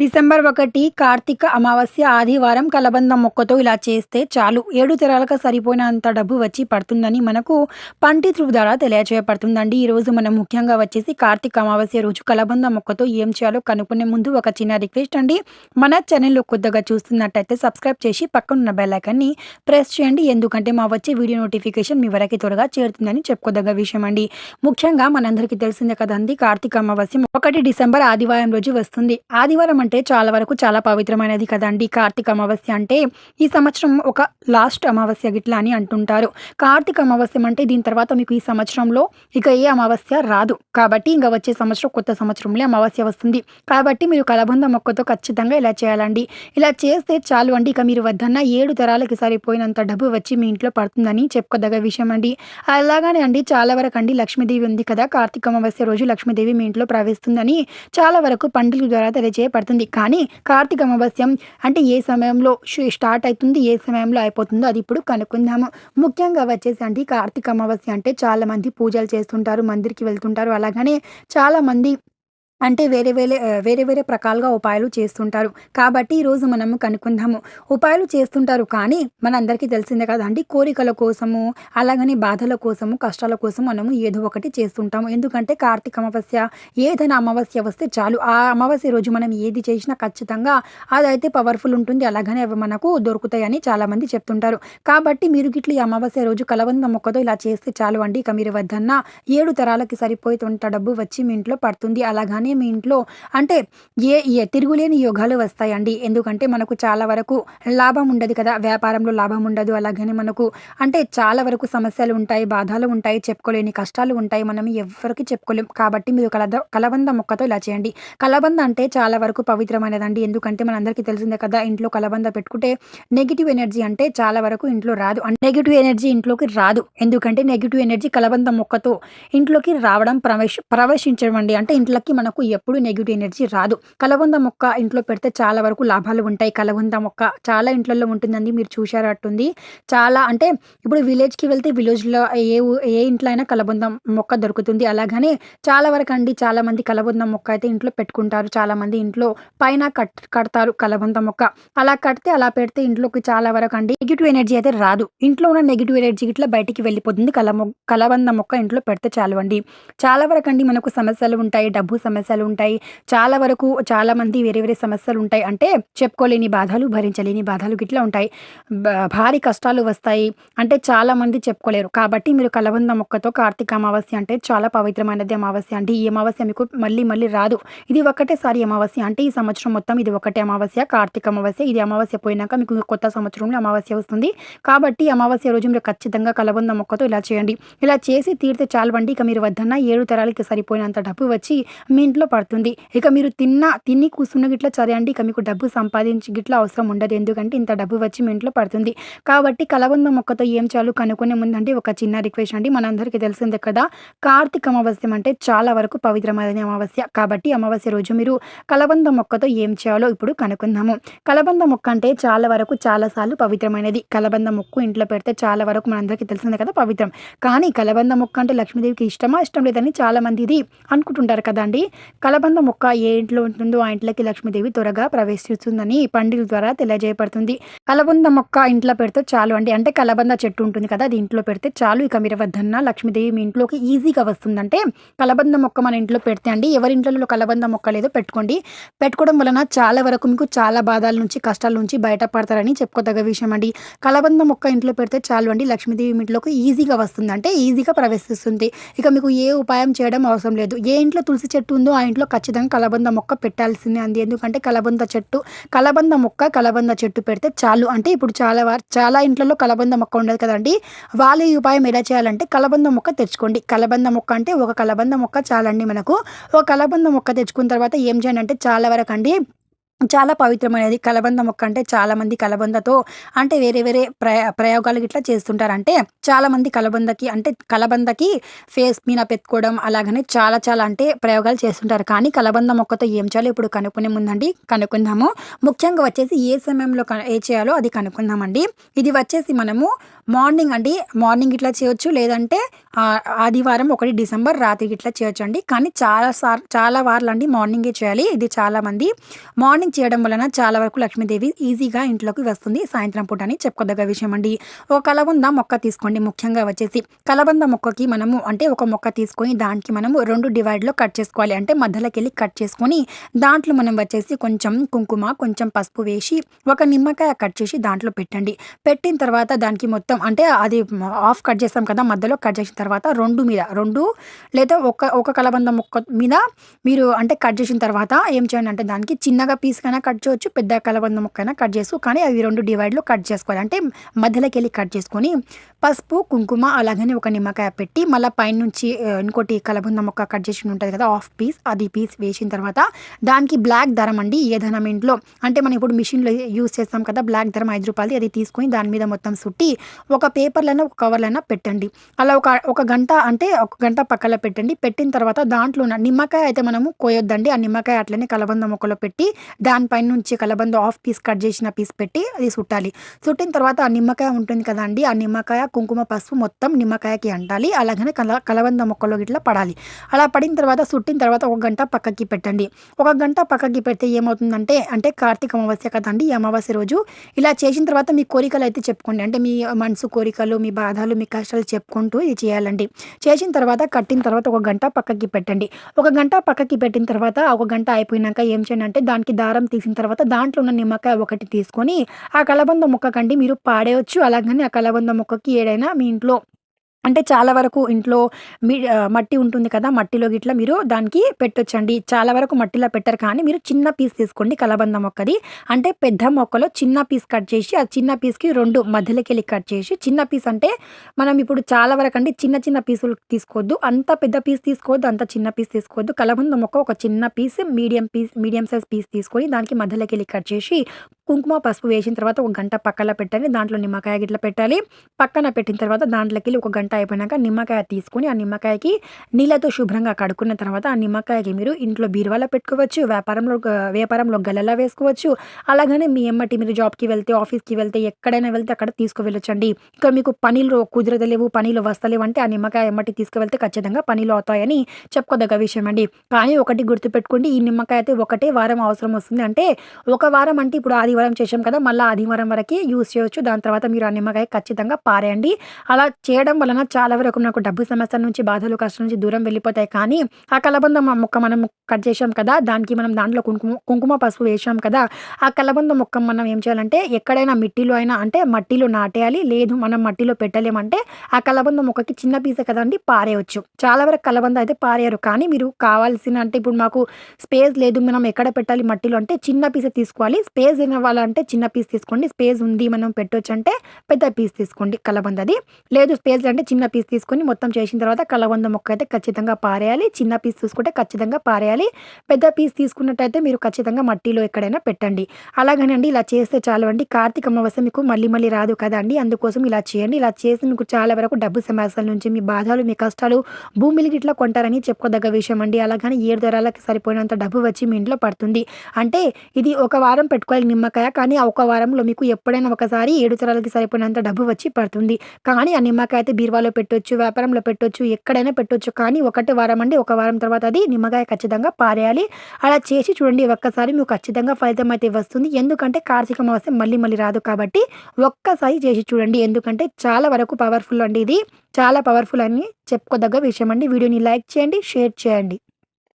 December ఒకటి కార్తీక అమావాస్య ఆదివారం కలబంద మొక్కతో ఇలా చేస్తే చాలు. ఏడు తెరాలకు సరిపోయినంత డబ్బు వచ్చి పడుతుందని మనకు పండితుల ద్వారా తెలియజేయబడుతుందండి ఈరోజు మనం ముఖ్యంగా వచ్చేసి కార్తీక అమావాస్య రోజు కలబంద మొక్కతో ఏం చేయాలో కనుక్కునే ముందు ఒక చిన్న రిక్వెస్ట్ అండి. మన ఛానల్లో కొద్దిగా చూస్తున్నట్టయితే సబ్స్క్రైబ్ చేసి పక్కనున్న బెల్లైకాన్ని ప్రెస్ చేయండి. ఎందుకంటే మా వచ్చే వీడియో నోటిఫికేషన్ మీ వరకు త్వరగా చేరుతుందని చెప్పుకోదగ్గ విషయం అండి. ముఖ్యంగా మనందరికీ తెలిసిందే కదండి కార్తీక అమావాస్య ఒకటి డిసెంబర్ ఆదివారం రోజు వస్తుంది. ఆదివారం అంటే చాలా వరకు చాలా పవిత్రమైనది కదండి కార్తీక అమావాస్య అంటే. ఈ సంవత్సరం ఒక లాస్ట్ అమావాస్య గిట్లా అని అంటుంటారు. కార్తీక అమావాస్యం అంటే దీని తర్వాత మీకు ఈ సంవత్సరంలో ఇక ఏ అమావాస్య రాదు. కాబట్టి ఇంకా వచ్చే సంవత్సరం కొత్త సంవత్సరంలో అమావాస్య వస్తుంది. కాబట్టి మీరు కలబంద మొక్కతో ఖచ్చితంగా ఇలా చేయాలండి. ఇలా చేస్తే చాలు అండి. ఇక మీరు వద్దన్న ఏడు తరాలకి సరిపోయినంత డబ్బు వచ్చి మీ ఇంట్లో పడుతుందని చెప్పుకోదగ్గ విషయం అండి. అలాగానే అండి చాలా వరకు అండి లక్ష్మీదేవి ఉంది కదా. కార్తీక అమావాస్య రోజు లక్ష్మీదేవి మీ ఇంట్లో ప్రవేశిస్తుందని చాలా వరకు పండుగల ద్వారా తెలియజేయబడుతుంది. కానీ కార్తీక అమావాస్యం అంటే ఏ సమయంలో స్టార్ట్ అవుతుంది ఏ సమయంలో అయిపోతుందో అది ఇప్పుడు కనుక్కుందాము. ముఖ్యంగా వచ్చేసి అంటే కార్తీక అమావాస్య అంటే చాలామంది పూజలు చేస్తుంటారు మందిరికి వెళ్తుంటారు. అలాగనే చాలామంది అంటే వేరే వేరే వేరే వేరే ప్రకాలుగా ఉపాయాలు చేస్తుంటారు. కాబట్టి ఈరోజు మనము కనుక్కుందాము. ఉపాయాలు చేస్తుంటారు కానీ మనందరికీ తెలిసిందే కదండి కోరికల కోసము అలాగని బాధల కోసము కష్టాల కోసం మనము ఏదో ఒకటి చేస్తుంటాము. ఎందుకంటే కార్తీక అమావాస్య ఏదైనా అమావాస్య వస్తే చాలు. ఆ అమావాస్య రోజు మనం ఏది చేసినా ఖచ్చితంగా అదైతే పవర్ఫుల్ ఉంటుంది. అలాగనే అవి మనకు దొరుకుతాయని చాలామంది చెప్తుంటారు. కాబట్టి మీరు గిట్ల ఈ అమావాస్య రోజు కలవంద మొక్కతో ఇలా చేస్తే చాలు అండి. ఇక మీరు వద్దన్నా ఏడు తరాలకి సరిపోయేంత డబ్బు వచ్చి మీ ఇంట్లో పడుతుంది. అలాగని మీ ఇంట్లో అంటే ఏ ఏ తిరుగులేని యోగాలు వస్తాయండి. ఎందుకంటే మనకు చాలా వరకు లాభం ఉండదు కదా. వ్యాపారంలో లాభం ఉండదు. అలాగని మనకు అంటే చాలా వరకు సమస్యలు ఉంటాయి బాధలు ఉంటాయి చెప్పుకోలేని కష్టాలు ఉంటాయి. మనం ఎవరికి చెప్పుకోలేం. కాబట్టి మీరు కలద కలబంద మొక్కతో ఇలా చేయండి. కలబంద అంటే చాలా వరకు పవిత్రమైనదండి. ఎందుకంటే మనందరికీ తెలిసిందే కదా ఇంట్లో కలబంద పెట్టుకుంటే నెగిటివ్ ఎనర్జీ అంటే చాలా వరకు ఇంట్లో రాదు. నెగిటివ్ ఎనర్జీ ఇంట్లోకి రాదు. ఎందుకంటే నెగిటివ్ ఎనర్జీ కలబంద మొక్కతో ఇంట్లోకి రావడం ప్రవేశ ప్రవేశించడం అండి. అంటే ఇంట్లోకి మనకు ఎప్పుడు నెగిటివ్ ఎనర్జీ రాదు. కలబంద మొక్క ఇంట్లో పెడితే చాలా వరకు లాభాలు ఉంటాయి. కలబంద మొక్క చాలా ఇంట్లలో ఉంటుందండి. మీరు చూశారట్టుంది. చాలా అంటే ఇప్పుడు విలేజ్కి వెళ్తే విలేజ్లో ఏ ఏ ఇంట్లో అయినా కలబంద మొక్క దొరుకుతుంది. అలాగనే చాలా వరకు అండి చాలా మంది కలబంద మొక్క అయితే ఇంట్లో పెట్టుకుంటారు. చాలా మంది ఇంట్లో పైన కట్ కడతారు కలబంద మొక్క. అలా కడితే అలా పెడితే ఇంట్లోకి చాలా వరకు అండి నెగిటివ్ ఎనర్జీ అయితే రాదు. ఇంట్లో ఉన్న నెగిటివ్ ఎనర్జీ ఇట్లా బయటికి వెళ్ళిపోతుంది. కల కలబంద మొక్క ఇంట్లో పెడితే చాలు అండి. చాలా వరకు అండి మనకు సమస్యలు ఉంటాయి. డబ్బు సమస్య సమస్యలు ఉంటాయి చాలా వరకు చాలా మంది వేరే వేరే సమస్యలు ఉంటాయి అంటే చెప్పుకోలేని బాధలు భరించలేని బాధలు గిట్లా ఉంటాయి. భారీ కష్టాలు వస్తాయి. అంటే చాలా మంది చెప్పుకోలేరు. కాబట్టి మీరు కలబంద మొక్కతో కార్తీక అమావాస్య అంటే చాలా పవిత్రమైనది అమావాస్య అంటే ఈ అమావాస్య మీకు మళ్ళీ మళ్ళీ రాదు. ఇది ఒకటేసారి అమావాస్య అంటే ఈ సంవత్సరం మొత్తం ఇది ఒకటే అమావాస్య కార్తీక అమావాస్య. ఇది అమావాస్య పోయినాక మీకు కొత్త సంవత్సరంలో అమావాస్య వస్తుంది. కాబట్టి అమావాస్య రోజు మీరు ఖచ్చితంగా కలబంద మొక్కతో ఇలా చేయండి. ఇలా చేసి తీరితే చాలవండి ఇక మీరు వద్దన్న ఏడు తరాలకి సరిపోయినంత డబ్బు వచ్చి మీ ఇంట్లో పడుతుంది. ఇక మీరు తిన్న తిని కూర్చున్న గిట్లా చదివండి. ఇక మీకు డబ్బు సంపాదించి గిట్లా అవసరం ఉండదు. ఎందుకంటే ఇంత డబ్బు వచ్చి మీ ఇంట్లో పడుతుంది. కాబట్టి కలబంద మొక్కతో ఏం చాలు కనుక్కునే ముందండి ఒక చిన్న రిక్వెస్ట్ అండి. మనందరికీ తెలిసిందే కదా కార్తీక అమావాస్యం అంటే చాలా వరకు పవిత్రమైన అమావాస్య. కాబట్టి అమావాస్య రోజు మీరు కలబంద మొక్కతో ఏం చేయాలో ఇప్పుడు కనుక్కుందాము. కలబంద మొక్క అంటే చాలా వరకు చాలాసార్లు పవిత్రమైనది. కలబంద మొక్కు ఇంట్లో పెడితే చాలా వరకు మనందరికీ తెలిసిందే కదా పవిత్రం. కానీ కలబంద మొక్క అంటే లక్ష్మీదేవికి ఇష్టమా ఇష్టం లేదని చాలా మంది ఇది అనుకుంటుంటారు కదండి. కలబంద మొక్క ఏ ఇంట్లో ఉంటుందో ఆ ఇంట్లోకి లక్ష్మీదేవి త్వరగా ప్రవేశిస్తుందని పండుగ ద్వారా తెలియజేయబడుతుంది. కలబంద మొక్క ఇంట్లో పెడితే చాలు అండి. అంటే కలబంద చెట్టు ఉంటుంది కదా అది ఇంట్లో పెడితే చాలు. ఇక మీరు వద్దన్న లక్ష్మీదేవి మీ ఇంట్లోకి ఈజీగా వస్తుందంటే కలబంద మొక్క మన ఇంట్లో పెడితే అండి ఎవరి ఇంట్లో కలబంద మొక్క లేదో పెట్టుకోండి. పెట్టుకోవడం వలన చాలా వరకు మీకు చాలా బాధల నుంచి కష్టాల నుంచి బయటపడతారని చెప్పుకోదగ్గ విషయం అండి. కలబంద మొక్క ఇంట్లో పెడితే చాలు అండి. లక్ష్మీదేవి మీ ఇంట్లోకి ఈజీగా వస్తుంది అంటే ఈజీగా ప్రవేశిస్తుంది. ఇక మీకు ఏ ఉపాయం చేయడం అవసరం లేదు. ఏ ఇంట్లో తులసి చెట్టు ఉందో ఆ ఇంట్లో ఖచ్చితంగా కలబంద మొక్క పెట్టాల్సిందే అంది. ఎందుకంటే కలబంద చెట్టు కలబంద మొక్క కలబంద చెట్టు పెడితే చాలు. అంటే ఇప్పుడు చాలా చాలా ఇంట్లో కలబంద మొక్క ఉండదు కదండి. వాళ్ళ ఈ ఉపాయం ఎలా చేయాలంటే కలబంద మొక్క తెచ్చుకోండి. కలబంద మొక్క అంటే ఒక కలబంద మొక్క చాలండి మనకు. ఒక కలబంద మొక్క తెచ్చుకున్న తర్వాత ఏం చేయండి అంటే చాలా వరకు అండి చాలా పవిత్రమైనది. కలబంద మొక్క అంటే చాలా మంది కలబందతో అంటే వేరే వేరే ప్రయోగాలు ఇట్లా చేస్తుంటారు అంటే చాలా మంది కలబందకి అంటే కలబందకి ఫేస్ మీద పెట్టుకోవడం అలాగనే చాలా చాలా అంటే ప్రయోగాలు చేస్తుంటారు. కానీ కలబంద మొక్కతో ఏం చేయాలో ఇప్పుడు కనుక్కునే ముందండి కనుక్కుందాము. ముఖ్యంగా వచ్చేసి ఏ సమయంలో ఏ చేయాలో అది కనుక్కుందామండి. ఇది వచ్చేసి మనము మార్నింగ్ అండి మార్నింగ్ ఇట్లా చేయొచ్చు లేదంటే ఆదివారం ఒకటి డిసెంబర్ రాత్రికి ఇట్లా చేయొచ్చండి. కానీ చాలా సార్ చాలా వార్లండి మార్నింగే చేయాలి. ఇది చాలామంది మార్నింగ్ చేయడం వలన చాలా వరకు లక్ష్మీదేవి ఈజీగా ఇంట్లోకి వస్తుంది సాయంత్రం పూట అని చెప్పుకోదగ్గ విషయం అండి. ఒక కలబంద మొక్క తీసుకోండి ముఖ్యంగా వచ్చేసి కలబంద మొక్కకి మనము అంటే ఒక మొక్క తీసుకొని దానికి మనము రెండు డివైడ్‌లో కట్ చేసుకోవాలి. అంటే మధ్యలోకి వెళ్ళి కట్ చేసుకొని దాంట్లో మనం వచ్చేసి కొంచెం కుంకుమ, కొంచెం పసుపు వేసి ఒక నిమ్మకాయ కట్ చేసి దాంట్లో పెట్టండి. పెట్టిన తర్వాత దానికి మొత్తం అంటే అది ఆఫ్ కట్ చేస్తాం కదా! మధ్యలో కట్ చేసిన తర్వాత రెండు మీద రెండు లేదా ఒక ఒక కలబంద మొక్క మీద మీరు అంటే కట్ చేసిన తర్వాత ఏం చేయండి అంటే దానికి చిన్నగా పీస్ కైనా కట్ చేయొచ్చు. పెద్ద కలబంద మొక్కైనా కట్ చేసుకో కానీ అవి రెండు డివైడ్‌లో కట్ చేసుకోవాలి. అంటే మధ్యలోకెళ్ళి కట్ చేసుకొని పసుపు, కుంకుమ అలాగనే ఒక నిమ్మకాయ పెట్టి మళ్ళీ పైనుంచి నుంచి ఇంకోటి కలబంద మొక్క కట్ చేసి ఉంటుంది కదా! హాఫ్ పీస్ అది పీస్ వేసిన తర్వాత దానికి బ్లాక్ ధరం అండి ఏదైనా మీ ఇంట్లో అంటే మనం ఇప్పుడు మిషన్‌లో యూజ్ చేస్తాం కదా! బ్లాక్ ధరం ఐదు రూపాయలు అది తీసుకొని దాని మీద మొత్తం సుట్టి ఒక పేపర్‌లైనా ఒక కవర్‌లైనా పెట్టండి. అలా ఒక ఒక గంట అంటే ఒక గంట పక్కన పెట్టండి. పెట్టిన తర్వాత దాంట్లో ఉన్న నిమ్మకాయ అయితే మనము కోయొద్దండి. ఆ నిమ్మకాయ అట్లనే కలబంద మొక్కలో పెట్టి దానిపై నుంచి కలబంద ఆఫ్ పీస్ కట్ చేసిన పీస్ పెట్టి అది సుట్టాలి. సుట్టిన తర్వాత ఆ నిమ్మకాయ ఉంటుంది కదండి ఆ నిమ్మకాయ, కుంకుమ, పసుపు మొత్తం నిమ్మకాయకి అంటాలి. అలాగనే కల కలబంద మొక్కలో ఇట్లా పడాలి. అలా పడిన తర్వాత చుట్టిన తర్వాత ఒక గంట పక్కకి పెట్టండి. ఒక గంట పక్కకి పెడితే ఏమవుతుందంటే అంటే కార్తీక అమావాస్య కదండీ! ఈ అమావాస్య రోజు ఇలా చేసిన తర్వాత మీ కోరికలు అయితే చెప్పుకోండి. అంటే మీ మనసు కోరికలు, మీ బాధలు, మీ కష్టాలు చెప్పుకుంటూ ఇది చేయాలండి. చేసిన తర్వాత కట్టిన తర్వాత ఒక గంట పక్కకి పెట్టండి. ఒక గంట పక్కకి పెట్టిన తర్వాత ఒక గంట అయిపోయినాక ఏం చేయండి అంటే దానికి దారం తీసిన తర్వాత దాంట్లో ఉన్న నిమ్మకాయ ఒకటి తీసుకొని ఆ కలబంద మొక్కకండి మీరు పాడేయచ్చు అలాగని ఆ కలబంద మొక్కకి ఏడైనా మీ ఇంట్లో అంటే చాలా వరకు ఇంట్లో మీ మట్టి ఉంటుంది కదా! మట్టిలో గిట్లా మీరు దానికి పెట్టొచ్చండి. చాలా వరకు మట్టిలో పెట్టరు కానీ మీరు చిన్న పీస్ తీసుకోండి కలబంద మొక్కది. అంటే పెద్ద మొక్కలో చిన్న పీస్ కట్ చేసి ఆ చిన్న పీస్‌కి రెండు మధ్యలోకెళ్ళి కట్ చేసి చిన్న పీస్ అంటే మనం ఇప్పుడు చాలా వరకు అంటే చిన్న చిన్న పీసులు తీసుకోవద్దు. అంత పెద్ద పీస్ తీసుకోవద్దు. అంత చిన్న పీస్ తీసుకోవద్దు. కలబంద మొక్క ఒక చిన్న piece medium piece medium size piece తీసుకొని దానికి మధ్యలోకెళ్ళి కట్ చేసి కుంకుమ, పసుపు వేసిన తర్వాత ఒక గంట పక్కన పెట్టండి. దాంట్లో నిమ్మకాయ గిట్ల పెట్టాలి. పక్కన పెట్టిన తర్వాత దాంట్లోకెళ్ళి ఒక గంట అయిపోయినాక నిమ్మకాయ తీసుకొని ఆ నిమ్మకాయకి నీళ్ళతో శుభ్రంగా కడుక్కున్న తర్వాత ఆ నిమ్మకాయకి మీరు ఇంట్లో బీరువాలో పెట్టుకోవచ్చు. వ్యాపారంలో వ్యాపారంలో గెలలా వేసుకోవచ్చు. అలాగనే మీ ఎమ్మటి మీరు జాబ్‌కి వెళ్తే, ఆఫీస్‌కి వెళ్తే ఎక్కడైనా వెళ్తే అక్కడ తీసుకువెళ్ళొచ్చండి. ఇక మీకు పనిలో కుదరదలేవు పనిలో వస్తలేవు అంటే ఆ నిమ్మకాయ ఎమ్మటి తీసుకువెళ్తే ఖచ్చితంగా పనిలో అవుతాయని చెప్పుకోదగ్గ విషయం అండి. కానీ ఒకటి గుర్తుపెట్టుకోండి ఈ నిమ్మకాయ అయితే ఒకటే వారం అవసరం వస్తుంది. అంటే ఒక వారం అంటే ఇప్పుడు ఆదివారం చేశాం కదా! మళ్ళీ ఆదివారం వరకు యూజ్ చేయొచ్చు. దాని తర్వాత మీరు ఆ నిమ్మకాయ ఖచ్చితంగా పారేయండి. అలా చేయడం వలన చాలా వరకు నాకు డబ్బు సమస్యల నుంచి, బాధలు, కష్టం నుంచి దూరం వెళ్ళిపోతాయి. కానీ ఆ కలబంద మొక్క మనం కట్ చేసాం కదా! దానికి మనం దాంట్లో కుంకుమ కుంకుమ, పసుపు వేసాం కదా! ఆ కలబంద మొక్క మనం ఏం చేయాలంటే ఎక్కడైనా మిట్టిలో అయినా అంటే మట్టిలో నాటేయాలి. లేదు మనం మట్టిలో పెట్టలేమంటే ఆ కలబంద మొక్కకి చిన్న పీస కదా అండి పారేయచ్చు చాలా వరకు కలబంద అయితే పారేయరు. కానీ మీరు కావాల్సిన అంటే ఇప్పుడు మాకు స్పేస్ లేదు మనం ఎక్కడ పెట్టాలి మట్టిలో అంటే చిన్న పీస తీసుకోవాలి. స్పేస్ కావాలంటే చిన్న పీస్ తీసుకోండి. స్పేస్ ఉంది మనం పెట్టొచ్చంటే పెద్ద పీస్ తీసుకోండి కలబందది. లేదు స్పేస్ అంటే చిన్న పీస్ తీసుకొని మొత్తం చేసిన తర్వాత కలబంద మొక్క అయితే ఖచ్చితంగా పారేయాలి. చిన్న పీస్ తీసుకుంటే ఖచ్చితంగా పారేయాలి. పెద్ద పీస్ తీసుకున్నట్టయితే మీరు ఖచ్చితంగా మట్టిలో ఎక్కడైనా పెట్టండి. అలాగనండి ఇలా చేస్తే చాలు అండి. కార్తీక అమావాస్య మీకు మళ్ళీ మళ్ళీ రాదు కదండి అందుకోసం ఇలా చేయండి. ఇలా చేసి మీకు చాలా వరకు డబ్బు సమస్యల నుంచి మీ బాధలు, మీ కష్టాలు భూమిలు గిట్లా కొంటారని చెప్పుకోదగ్గ విషయం అండి. అలాగని ఏడు ధరలకు సరిపోయినంత డబ్బు వచ్చి మీ ఇంట్లో పడుతుంది. అంటే ఇది ఒక వారం పెట్టుకోవాలి నిమ్మకాయ. కానీ ఆ ఒక వారంలో మీకు ఎప్పుడైనా ఒకసారి ఏడు తరాలకి సరిపోయినంత డబ్బు వచ్చి పడుతుంది. కానీ ఆ నిమ్మకాయ అయితే బీరువాలో పెట్టొచ్చు, వ్యాపారంలో పెట్టొచ్చు, ఎక్కడైనా పెట్టొచ్చు. కానీ ఒకటి వారం అండి. ఒక వారం తర్వాత అది నిమ్మకాయ ఖచ్చితంగా పారేయాలి. అలా చేసి చూడండి ఒక్కసారి మీకు ఖచ్చితంగా ఫలితం అయితే వస్తుంది. ఎందుకంటే కార్తీక అమావాస్య మళ్ళీ మళ్ళీ రాదు కాబట్టి ఒక్కసారి చేసి చూడండి. ఎందుకంటే చాలా వరకు పవర్‌ఫుల్ అండి ఇది. చాలా పవర్‌ఫుల్ అని చెప్పుకోదగ్గ విషయం అండి. వీడియోని లైక్ చేయండి, షేర్ చేయండి.